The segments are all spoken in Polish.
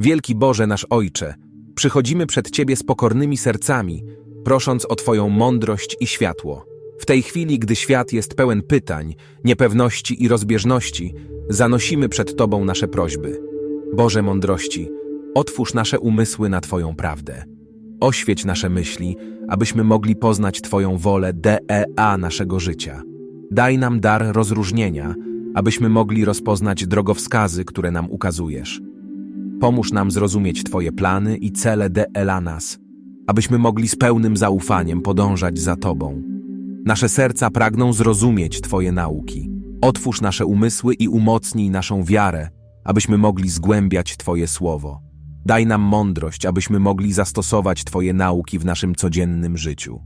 Wielki Boże nasz Ojcze, przychodzimy przed Ciebie z pokornymi sercami, prosząc o Twoją mądrość i światło. W tej chwili, gdy świat jest pełen pytań, niepewności i rozbieżności, zanosimy przed Tobą nasze prośby. Boże mądrości, otwórz nasze umysły na Twoją prawdę. Oświeć nasze myśli, abyśmy mogli poznać Twoją wolę DEA naszego życia. Daj nam dar rozróżnienia, abyśmy mogli rozpoznać drogowskazy, które nam ukazujesz. Pomóż nam zrozumieć Twoje plany i cele DELA nas, abyśmy mogli z pełnym zaufaniem podążać za Tobą. Nasze serca pragną zrozumieć Twoje nauki. Otwórz nasze umysły i umocnij naszą wiarę, abyśmy mogli zgłębiać Twoje słowo. Daj nam mądrość, abyśmy mogli zastosować Twoje nauki w naszym codziennym życiu.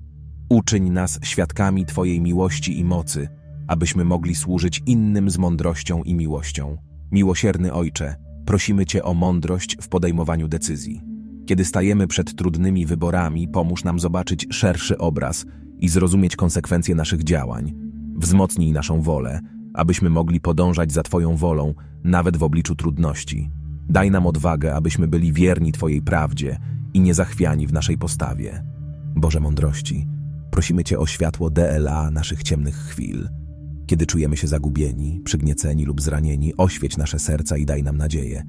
Uczyń nas świadkami Twojej miłości i mocy, abyśmy mogli służyć innym z mądrością i miłością. Miłosierny Ojcze, prosimy Cię o mądrość w podejmowaniu decyzji. Kiedy stajemy przed trudnymi wyborami, pomóż nam zobaczyć szerszy obraz i zrozumieć konsekwencje naszych działań. Wzmocnij naszą wolę, abyśmy mogli podążać za Twoją wolą, nawet w obliczu trudności. Daj nam odwagę, abyśmy byli wierni Twojej prawdzie i niezachwiani w naszej postawie. Boże mądrości, prosimy Cię o światło DLA naszych ciemnych chwil. Kiedy czujemy się zagubieni, przygnieceni lub zranieni, oświeć nasze serca i daj nam nadzieję.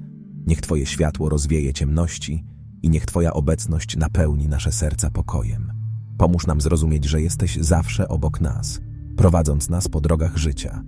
Niech Twoje światło rozwieje ciemności i niech Twoja obecność napełni nasze serca pokojem. Pomóż nam zrozumieć, że jesteś zawsze obok nas, prowadząc nas po drogach życia.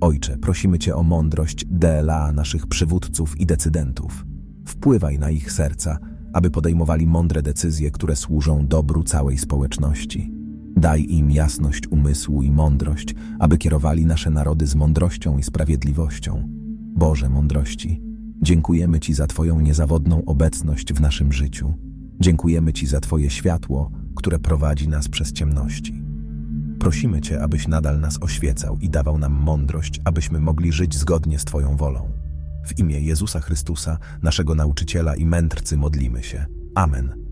Ojcze, prosimy Cię o mądrość DLA naszych przywódców i decydentów. Wpływaj na ich serca, aby podejmowali mądre decyzje, które służą dobru całej społeczności. Daj im jasność umysłu i mądrość, aby kierowali nasze narody z mądrością i sprawiedliwością. Boże mądrości, dziękujemy Ci za Twoją niezawodną obecność w naszym życiu. Dziękujemy Ci za Twoje światło, które prowadzi nas przez ciemności. Prosimy Cię, abyś nadal nas oświecał i dawał nam mądrość, abyśmy mogli żyć zgodnie z Twoją wolą. W imię Jezusa Chrystusa, naszego nauczyciela i mędrcy modlimy się. Amen.